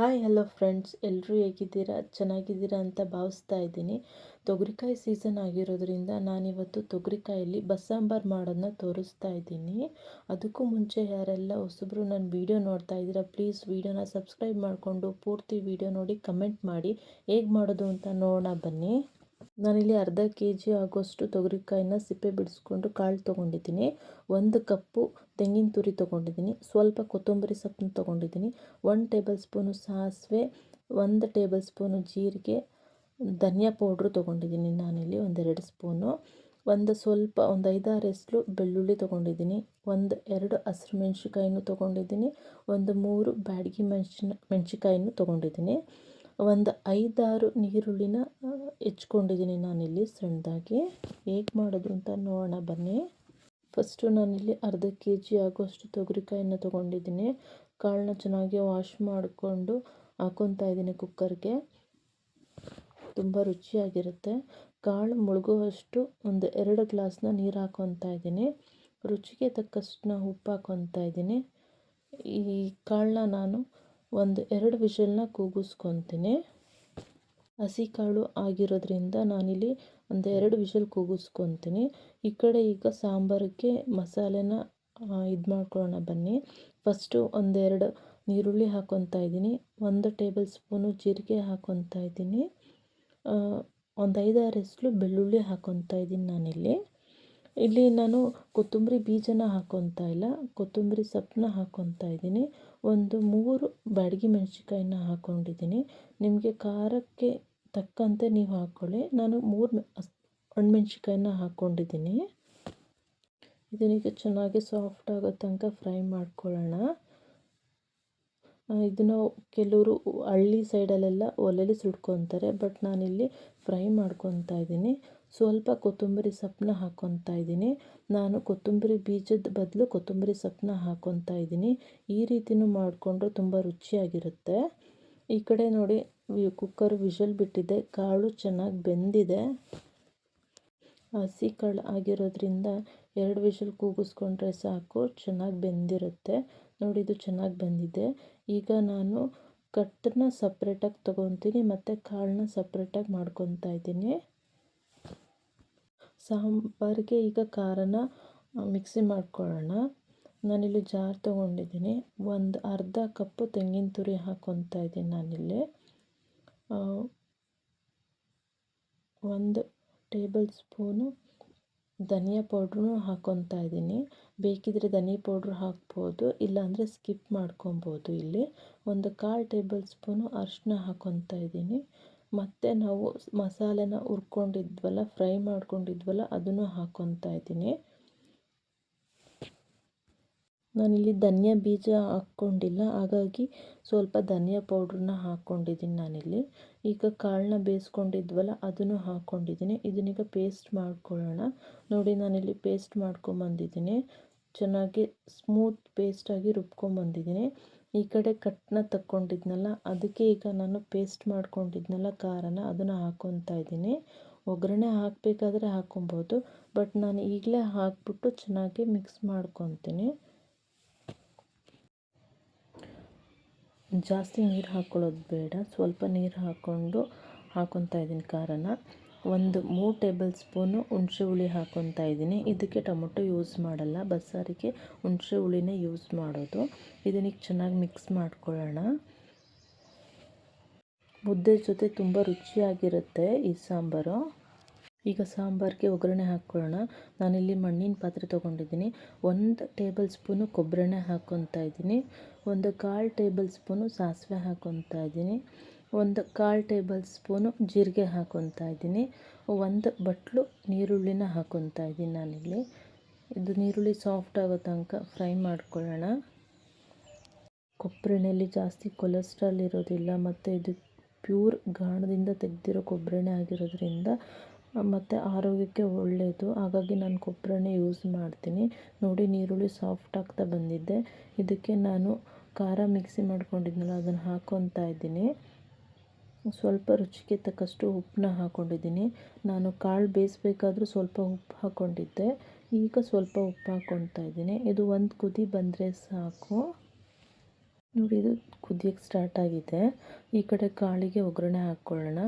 Hi hello friends ಎಲ್ಲರೂ ಹೇಗಿದ್ದೀರಾ? ಚೆನ್ನಾಗಿದ್ದೀರಾ ಅಂತ ಭಾವಿಸ್ತಾ ಇದ್ದೀನಿ. ತೊಗರಿಕಾಯಿ ಸೀಸನ್ ಆಗಿರೋದ್ರಿಂದ ನಾನಿವತ್ತು ತೊಗರಿಕಾಯಲ್ಲಿ ಬಸ್ಸಾಂಬಾರು ಮಾಡೋದನ್ನ ತೋರಿಸ್ತಾ ಇದ್ದೀನಿ. ಅದಕ್ಕೂ ಮುಂಚೆ ಯಾರೆಲ್ಲ ಹೊಸಬ್ರು ನನ್ನ ವೀಡಿಯೋ ನೋಡ್ತಾ ಇದ್ದೀರಾ ಪ್ಲೀಸ್ ವೀಡಿಯೋನ ಸಬ್ಸ್ಕ್ರೈಬ್ ಮಾಡಿಕೊಂಡು ಪೂರ್ತಿ ವೀಡಿಯೋ ನೋಡಿ ಕಮೆಂಟ್ ಮಾಡಿ. ಹೇಗೆ ಮಾಡೋದು ಅಂತ ನೋಡೋಣ ಬನ್ನಿ. ನಾನಿಲ್ಲಿ ಅರ್ಧ ಕೆ ಜಿ ಆಗೋಷ್ಟು ತೊಗರಿಕಾಯಿನ ಸಿಪ್ಪೆ ಬಿಡಿಸ್ಕೊಂಡು ಕಾಳು ತೊಗೊಂಡಿದ್ದೀನಿ. ಒಂದು ಕಪ್ಪು ತೆಂಗಿನ ತುರಿ ತೊಗೊಂಡಿದ್ದೀನಿ. ಸ್ವಲ್ಪ ಕೊತ್ತಂಬರಿ ಸೊಪ್ಪನ್ನ ತೊಗೊಂಡಿದ್ದೀನಿ. ಒಂದು ಟೇಬಲ್ ಸ್ಪೂನು ಸಾಸಿವೆ, ಒಂದು ಟೇಬಲ್ ಸ್ಪೂನು ಜೀರಿಗೆ, ಧನಿಯಾ ಪೌಡ್ರು ತೊಗೊಂಡಿದ್ದೀನಿ ನಾನಿಲ್ಲಿ, ಒಂದೆರಡು ಸ್ಪೂನು. ಒಂದು ಸ್ವಲ್ಪ, ಒಂದು ಐದಾರು ಎಸ್ಲು ಬೆಳ್ಳುಳ್ಳಿ ತೊಗೊಂಡಿದ್ದೀನಿ. ಒಂದು, ಎರಡು ಹಸಿರು ಮೆಣಸಿಕಾಯಿನೂ ತೊಗೊಂಡಿದ್ದೀನಿ. ಒಂದು ಮೂರು ಬ್ಯಾಡಗಿ ಮೆಣಸಿನ ಮೆಣಸಿಕಾಯಿನೂ ತೊಗೊಂಡಿದ್ದೀನಿ. ಒಂದು ಐದಾರು ನೀರುಳ್ಳಿನ ಹೆಚ್ಕೊಂಡಿದ್ದೀನಿ ನಾನಿಲ್ಲಿ ಸಣ್ಣದಾಗಿ. ಹೇಗೆ ಮಾಡೋದು ಅಂತ ನೋಡೋಣ, ಬನ್ನಿ. ಫಸ್ಟು ನಾನಿಲ್ಲಿ ಅರ್ಧ ಕೆ ಜಿ ಆಗೋಷ್ಟು ತೊಗರಿಕಾಯಿನ ತೊಗೊಂಡಿದ್ದೀನಿ. ಕಾಳನ್ನ ಚೆನ್ನಾಗಿ ವಾಶ್ ಮಾಡಿಕೊಂಡು ಹಾಕೊತಾ ಇದ್ದೀನಿ ಕುಕ್ಕರ್ಗೆ ತುಂಬ ರುಚಿಯಾಗಿರುತ್ತೆ. ಕಾಳು ಮುಳುಗುವಷ್ಟು ಒಂದು ಎರಡು ಗ್ಲಾಸ್ನ ನೀರು ಹಾಕೊತಾ ಇದ್ದೀನಿ. ರುಚಿಗೆ ತಕ್ಕಷ್ಟು ಉಪ್ಪು ಹಾಕೊತಾ ಇದ್ದೀನಿ. ಈ ಕಾಳನ್ನ ನಾನು ಒಂದು ಎರಡು ವಿಷಲ್ನ ಕೂಗಿಸ್ಕೊತೀನಿ. ಹಸಿ ಕಾಳು ಆಗಿರೋದ್ರಿಂದ ನಾನಿಲ್ಲಿ ಒಂದು ಎರಡು ವಿಷಲ್ ಕೂಗಿಸ್ಕೊತೀನಿ. ಈ ಕಡೆ ಈಗ ಸಾಂಬಾರಿಗೆ ಮಸಾಲೆನ ಇದು ಮಾಡ್ಕೊಳ್ಳೋಣ ಬನ್ನಿ. ಫಸ್ಟು ಒಂದೆರಡು ಈರುಳ್ಳಿ ಹಾಕ್ಕೊತಾ ಇದ್ದೀನಿ. ಒಂದು ಟೇಬಲ್ ಸ್ಪೂನು ಜೀರಿಗೆ ಹಾಕ್ಕೊತಾ ಇದ್ದೀನಿ. ಒಂದು ಐದಾರು ಎಸ್ಲು ಬೆಳ್ಳುಳ್ಳಿ ಹಾಕ್ಕೊತಾ ಇದ್ದೀನಿ ನಾನಿಲ್ಲಿ. ಇಲ್ಲಿ ನಾನು ಕೊತ್ತಂಬರಿ ಬೀಜನ ಹಾಕ್ಕೊತಾ ಇಲ್ಲ. ಕೊತ್ತಂಬರಿ ಸೊಪ್ಪನ್ನ ಹಾಕ್ಕೊತಾ ಇದ್ದೀನಿ. ಒಂದು ಮೂರು ಬಾಡಿಗೆ ಮೆಣಸಿನ್ಕಾಯನ್ನ ಹಾಕ್ಕೊಂಡಿದ್ದೀನಿ ನಿಮಗೆ ಖಾರಕ್ಕೆ ತಕ್ಕಂತೆ ನೀವು ಹಾಕ್ಕೊಳ್ಳಿ ನಾನು ಮೂರು ಒಣಮೆಣ್ಸಿನ್ಕಾಯಿನ ಹಾಕ್ಕೊಂಡಿದ್ದೀನಿ ಇದನ್ನೀಗ ಚೆನ್ನಾಗಿ ಸಾಫ್ಟ್ ಆಗೋ ತನಕ ಫ್ರೈ ಮಾಡ್ಕೊಳ್ಳೋಣ. ಇದನ್ನು ಕೆಲವರು ಹಳ್ಳಿ ಸೈಡಲ್ಲೆಲ್ಲ ಒಲೆಯಲ್ಲಿ ಸುಡ್ಕೊತಾರೆ ಬಟ್ ನಾನಿಲ್ಲಿ ಫ್ರೈ ಮಾಡ್ಕೊತಾ ಇದ್ದೀನಿ. ಸ್ವಲ್ಪ ಕೊತ್ತಂಬರಿ ಸೊಪ್ಪನ್ನ ಹಾಕ್ಕೊತಾ ಇದ್ದೀನಿ. ನಾನು ಕೊತ್ತಂಬರಿ ಬೀಜದ ಬದಲು ಕೊತ್ತಂಬರಿ ಸೊಪ್ಪನ್ನ ಹಾಕ್ಕೊತಾ ಇದ್ದೀನಿ. ಈ ರೀತಿಯೂ ಮಾಡಿಕೊಂಡ್ರೆ ತುಂಬ ರುಚಿಯಾಗಿರುತ್ತೆ. ಈ ಕಡೆ ನೋಡಿ ಕುಕ್ಕರ್ ವಿಷಲ್ ಬಿಟ್ಟಿದೆ. ಕಾಳು ಚೆನ್ನಾಗಿ ಬೆಂದಿದೆ. ಹಸಿ ಕಾಳು ಆಗಿರೋದ್ರಿಂದ ಎರಡು ವಿಷಲ್ ಕೂಗಿಸ್ಕೊಂಡ್ರೆ ಸಾಕು, ಚೆನ್ನಾಗಿ ಬೆಂದಿರುತ್ತೆ. ನೋಡಿ, ಇದು ಚೆನ್ನಾಗಿ ಬೆಂದಿದೆ. ಈಗ ನಾನು ಕಟ್ಟನ್ನ ಸಪ್ರೇಟಾಗಿ ತೊಗೊತೀನಿ, ಮತ್ತು ಕಾಳನ್ನ ಸಪ್ರೇಟಾಗಿ ಮಾಡ್ಕೊತಾ ಇದ್ದೀನಿ. ಸಾಂಬಾರಿಗೆ ಈಗ ಖಾರನ ಮಿಕ್ಸಿ ಮಾಡ್ಕೊಳ್ಳೋಣ. ನಾನಿಲ್ಲಿ ಜಾರ್ ತೊಗೊಂಡಿದ್ದೀನಿ. ಒಂದು ಅರ್ಧ ಕಪ್ಪು ತೆಂಗಿನ ತುರಿ ಹಾಕ್ಕೊತಾ ಇದ್ದೀನಿ ನಾನಿಲ್ಲಿ. ಒಂದು ಟೇಬಲ್ ಸ್ಪೂನು ಧನಿಯಾ ಪೌಡ್ರೂ ಹಾಕ್ಕೊತಾ ಇದ್ದೀನಿ. ಬೇಕಿದ್ದರೆ ಧನಿಯಾ ಪೌಡ್ರ್ ಹಾಕ್ಬೋದು, ಇಲ್ಲಾಂದರೆ ಸ್ಕಿಪ್ ಮಾಡ್ಕೊಬೋದು ಇಲ್ಲಿ. ಒಂದು ಕಾಲು ಟೇಬಲ್ ಸ್ಪೂನು ಅರಿಶಿನ ಹಾಕ್ಕೊತಾ ಇದ್ದೀನಿ. ಮತ್ತು ನಾವು ಮಸಾಲೆನ ಹುರ್ಕೊಂಡಿದ್ವಲ್ಲ, ಫ್ರೈ ಮಾಡ್ಕೊಂಡಿದ್ವಲ್ಲ, ಅದನ್ನು ಹಾಕ್ಕೊತಾ ಇದ್ದೀನಿ. ನಾನಿಲ್ಲಿ ಧನಿಯಾ ಬೀಜ ಹಾಕ್ಕೊಂಡಿಲ್ಲ, ಹಾಗಾಗಿ ಸ್ವಲ್ಪ ಧನಿಯಾ ಪೌಡ್ರನ್ನ ಹಾಕ್ಕೊಂಡಿದ್ದೀನಿ ನಾನಿಲ್ಲಿ. ಈಗ ಕಾಳನ್ನ ಬೇಯಿಸ್ಕೊಂಡಿದ್ವಲ್ಲ, ಅದನ್ನು ಹಾಕ್ಕೊಂಡಿದ್ದೀನಿ. ಇದನ್ನೀಗ ಪೇಸ್ಟ್ ಮಾಡ್ಕೊಳ್ಳೋಣ. ನೋಡಿ ನಾನಿಲ್ಲಿ ಪೇಸ್ಟ್ ಮಾಡ್ಕೊಂಬಂದಿದ್ದೀನಿ. ಚೆನ್ನಾಗಿ ಸ್ಮೂತ್ ಪೇಸ್ಟಾಗಿ ರುಬ್ಕೊಂಬಂದಿದ್ದೀನಿ ಈ ಕಡೆ ಕಟ್ನ ತಕ್ಕೊಂಡಿದ್ನಲ್ಲ, ಅದಕ್ಕೆ ಈಗ ನಾನು ಪೇಸ್ಟ್ ಮಾಡ್ಕೊಂಡಿದ್ನಲ್ಲ ಖಾರನ, ಅದನ್ನು ಹಾಕ್ಕೊತಾ ಇದ್ದೀನಿ. ಒಗ್ಗರಣೆ ಹಾಕಬೇಕಾದ್ರೆ ಹಾಕ್ಕೊಬೋದು ಬಟ್ ನಾನು ಈಗಲೇ ಹಾಕಿಬಿಟ್ಟು ಚೆನ್ನಾಗಿ ಮಿಕ್ಸ್ ಮಾಡ್ಕೊತೀನಿ. ಜಾಸ್ತಿ ನೀರು ಹಾಕ್ಕೊಳ್ಳೋದು ಬೇಡ, ಸ್ವಲ್ಪ ನೀರು ಹಾಕ್ಕೊಂಡು ಹಾಕ್ಕೊತಾ ಇದ್ದೀನಿ ಖಾರನ. ಒಂದು ಮೂರು ಟೇಬಲ್ ಸ್ಪೂನು ಹುಣಸೆ ಹುಳಿ ಹಾಕ್ಕೊತಾ ಇದ್ದೀನಿ. ಇದಕ್ಕೆ ಟೊಮೊಟೊ ಯೂಸ್ ಮಾಡಲ್ಲ. ಬಸ್ಸಾರಿಗೆ ಹುಣಸೆ ಹುಳಿನೇ ಯೂಸ್ ಮಾಡೋದು. ಇದನ್ನ ಚೆನ್ನಾಗಿ ಮಿಕ್ಸ್ ಮಾಡ್ಕೊಳ್ಳೋಣ. ಮುದ್ದೆ ಜೊತೆ ತುಂಬ ರುಚಿಯಾಗಿರುತ್ತೆ ಈ ಸಾಂಬಾರು. ಈಗ ಸಾಂಬಾರಿಗೆ ಒಗ್ಗರಣೆ ಹಾಕ್ಕೊಳ್ಳೋಣ ನಾನಿಲ್ಲಿ ಮಣ್ಣಿನ ಪಾತ್ರೆ ತೊಗೊಂಡಿದ್ದೀನಿ. ಒಂದು ಟೇಬಲ್ ಸ್ಪೂನು ಕೊಬ್ಬರೆಣ್ಣೆ ಹಾಕ್ಕೊತಾ ಇದ್ದೀನಿ. ಒಂದು ಕಾಲು ಟೇಬಲ್ ಸ್ಪೂನು ಸಾಸಿವೆ ಹಾಕ್ಕೊತಾ ಇದ್ದೀನಿ. ಒಂದು ಕಾಲು ಟೇಬಲ್ ಸ್ಪೂನು ಜೀರಿಗೆ ಹಾಕ್ಕೊತಾ ಇದ್ದೀನಿ. ಒಂದು ಬಟ್ಲು ನೀರುಳ್ಳಿನ ಹಾಕ್ಕೊತಾ ಇದ್ದೀನಿ ನಾನಿಲ್ಲಿ. ಇದು ನೀರುಳ್ಳಿ ಸಾಫ್ಟ್ ಆಗೋ ತನಕ ಫ್ರೈ ಮಾಡ್ಕೊಳ್ಳೋಣ. ಕೊಬ್ಬರೆಣ್ಣೆಯಲ್ಲಿ ಜಾಸ್ತಿ ಕೊಲೆಸ್ಟ್ರಾಲ್ ಇರೋದಿಲ್ಲ ಮತ್ತು ಇದು ಪ್ಯೂರ್ ಗಾಣದಿಂದ ತೆಗೆದಿರೋ ಕೊಬ್ಬರೆಣ್ಣೆ ಆಗಿರೋದ್ರಿಂದ ಮತ್ತು ಆರೋಗ್ಯಕ್ಕೆ ಒಳ್ಳೆಯದು ಹಾಗಾಗಿ ನಾನು ಕೊಬ್ಬರೆಣ್ಣೆ ಯೂಸ್ ಮಾಡ್ತೀನಿ. ನೋಡಿ ನೀರುಳ್ಳಿ ಸಾಫ್ಟ್ ಆಗ್ತಾ ಬಂದಿದ್ದೆ ಇದಕ್ಕೆ ನಾನು ಖಾರ ಮಿಕ್ಸಿ ಮಾಡ್ಕೊಂಡಿದ್ನಲ್ಲ, ಅದನ್ನು ಹಾಕ್ಕೊತಾ ಇದ್ದೀನಿ. ಸ್ವಲ್ಪ ರುಚಿಗೆ ತಕ್ಕಷ್ಟು ಉಪ್ಪನ್ನ ಹಾಕ್ಕೊಂಡಿದ್ದೀನಿ ನಾನು ಕಾಳು ಬೇಯಿಸ್ಬೇಕಾದ್ರೂ ಸ್ವಲ್ಪ ಉಪ್ಪು ಹಾಕ್ಕೊಂಡಿದ್ದೆ ಈಗ ಸ್ವಲ್ಪ ಉಪ್ಪು ಹಾಕ್ಕೊತಾ ಇದ್ದೀನಿ. ಇದು ಒಂದು ಕುದಿ ಬಂದರೆ ಸಾಕು. ನೋಡಿ, ಇದು ಕುದಿಯೋಕ್ಕೆ ಸ್ಟಾರ್ಟ್ ಆಗಿದೆ. ಈ ಕಡೆ ಕಾಳಿಗೆ ಒಗ್ಗರಣೆ ಹಾಕ್ಕೊಳ್ಳೋಣ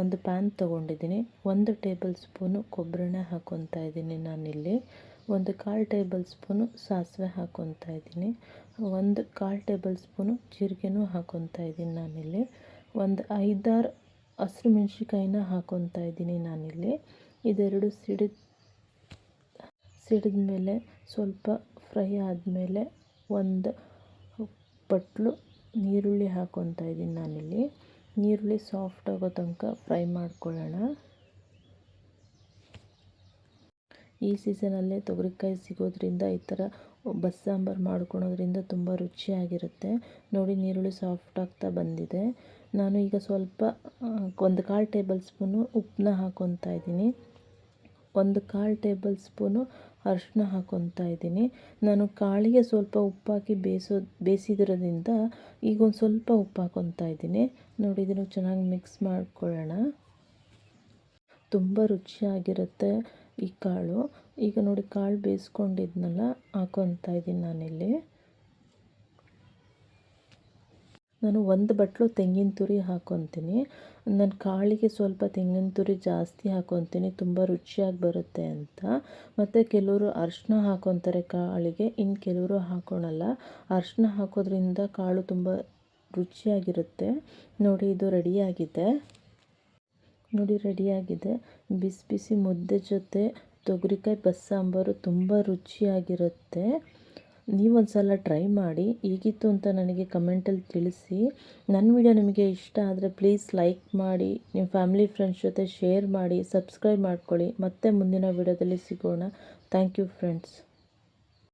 ಒಂದು ಪ್ಯಾನ್ ತೊಗೊಂಡಿದ್ದೀನಿ. ಒಂದು ಟೇಬಲ್ ಸ್ಪೂನು ಕೊಬ್ಬರಿನೇ ಹಾಕ್ಕೊತಾ ಇದ್ದೀನಿ ನಾನಿಲ್ಲಿ. ಒಂದು ಕಾಲು ಟೇಬಲ್ ಸ್ಪೂನು ಸಾಸಿವೆ ಹಾಕ್ಕೊತಾ ಇದ್ದೀನಿ. ಒಂದು ಕಾಲು ಟೇಬಲ್ ಸ್ಪೂನು ಜೀರಿಗೆನೂ ಹಾಕ್ಕೊತಾ ಇದ್ದೀನಿ ನಾನಿಲ್ಲಿ. ಒಂದು ಐದಾರು ಹಸಿರು ಮೆಣಸಿನ್ಕಾಯಿನ ಹಾಕ್ಕೊತಾ ಇದ್ದೀನಿ ನಾನಿಲ್ಲಿ. ಇದೆರಡು ಸಿಡಿದ ಮೇಲೆ ಸ್ವಲ್ಪ ಫ್ರೈ ಆದಮೇಲೆ ಒಂದು ಬಟ್ಲು ನೀರುಳ್ಳಿ ಹಾಕೊತಾ ಇದ್ದೀನಿ ನಾನಿಲ್ಲಿ. ನೀರುಳ್ಳಿ ಸಾಫ್ಟ್ ಆಗೋ ತನಕ ಫ್ರೈ ಮಾಡ್ಕೊಳ್ಳೋಣ. ಈ ಸೀಸನಲ್ಲೇ ತೊಗರಿಕಾಯಿ ಸಿಗೋದ್ರಿಂದ ಈ ಥರ ಬಸ್ಸಾಂಬಾರು ಮಾಡ್ಕೊಳೋದ್ರಿಂದ ತುಂಬ ರುಚಿಯಾಗಿರುತ್ತೆ. ನೋಡಿ ನೀರುಳ್ಳಿ ಸಾಫ್ಟ್ ಆಗ್ತಾ ಬಂದಿದೆ. ನಾನು ಈಗ ಸ್ವಲ್ಪ ಒಂದು ಕಾಲು ಟೇಬಲ್ ಸ್ಪೂನು ಉಪ್ಪನ್ನ ಹಾಕ್ಕೊತಾ ಇದ್ದೀನಿ. ಒಂದು ಕಾಲು ಟೇಬಲ್ ಸ್ಪೂನು ಅರಿಶಿನ ಹಾಕ್ಕೊತಾ ಇದ್ದೀನಿ. ನಾನು ಕಾಳಿಗೆ ಸ್ವಲ್ಪ ಉಪ್ಪಾಕಿ ಬೇಯಿಸೋ ಬೇಯಿಸಿದ್ರದಿಂದ ಈಗ ಒಂದು ಸ್ವಲ್ಪ ಉಪ್ಪು ಹಾಕ್ಕೊತಾ ಇದ್ದೀನಿ. ನೋಡಿ, ಇದನ್ನು ಚೆನ್ನಾಗಿ ಮಿಕ್ಸ್ ಮಾಡ್ಕೊಳ್ಳೋಣ. ತುಂಬ ರುಚಿಯಾಗಿರುತ್ತೆ ಈ ಕಾಳು. ಈಗ ನೋಡಿ, ಕಾಳು ಬೇಯಿಸ್ಕೊಂಡಿದ್ನಲ್ಲ ಹಾಕ್ಕೊತಾ ಇದ್ದೀನಿ ನಾನಿಲ್ಲಿ. ನಾನು ಒಂದು ಬಟ್ಲು ತೆಂಗಿನ ತುರಿ ಹಾಕೊತೀನಿ. ನಾನು ಕಾಳಿಗೆ ಸ್ವಲ್ಪ ತೆಂಗಿನ ತುರಿ ಜಾಸ್ತಿ ಹಾಕೊತೀನಿ. ತುಂಬ ರುಚಿಯಾಗಿ ಬರುತ್ತೆ ಅಂತ. ಮತ್ತು ಕೆಲವರು ಅರ್ಶಿನ ಹಾಕೊತಾರೆ ಕಾಳಿಗೆ. ಇನ್ನು ಕೆಲವರು ಹಾಕ್ಕೊಳಲ್ಲ ಅರ್ಶಿನ ಹಾಕೋದ್ರಿಂದ ಕಾಳು ತುಂಬ ರುಚಿಯಾಗಿರುತ್ತೆ. ನೋಡಿ, ಇದು ರೆಡಿಯಾಗಿದೆ. ನೋಡಿ, ರೆಡಿಯಾಗಿದೆ. ಬಿಸಿ ಬಿಸಿ ಮುದ್ದೆ ಜೊತೆ ತೊಗರಿಕಾಯಿ, ಬಸ್ಸಾಂಬಾರು ತುಂಬ ರುಚಿಯಾಗಿರುತ್ತೆ. ನೀವೊಂದು ಸಲ ಟ್ರೈ ಮಾಡಿ, ಹೇಗಿತ್ತು ಅಂತ ನನಗೆ ಕಮೆಂಟಲ್ಲಿ ತಿಳಿಸಿ. ನನ್ನ ವಿಡಿಯೋ ನಿಮಗೆ ಇಷ್ಟ ಆದರೆ ಪ್ಲೀಸ್ ಲೈಕ್ ಮಾಡಿ ನಿಮ್ಮ ಫ್ಯಾಮಿಲಿ ಫ್ರೆಂಡ್ಸ್ ಜೊತೆ ಶೇರ್ ಮಾಡಿ ಸಬ್ಸ್ಕ್ರೈಬ್ ಮಾಡ್ಕೊಳ್ಳಿ. ಮತ್ತೆ ಮುಂದಿನ ವಿಡಿಯೋದಲ್ಲಿ ಸಿಗೋಣ. Thank you friends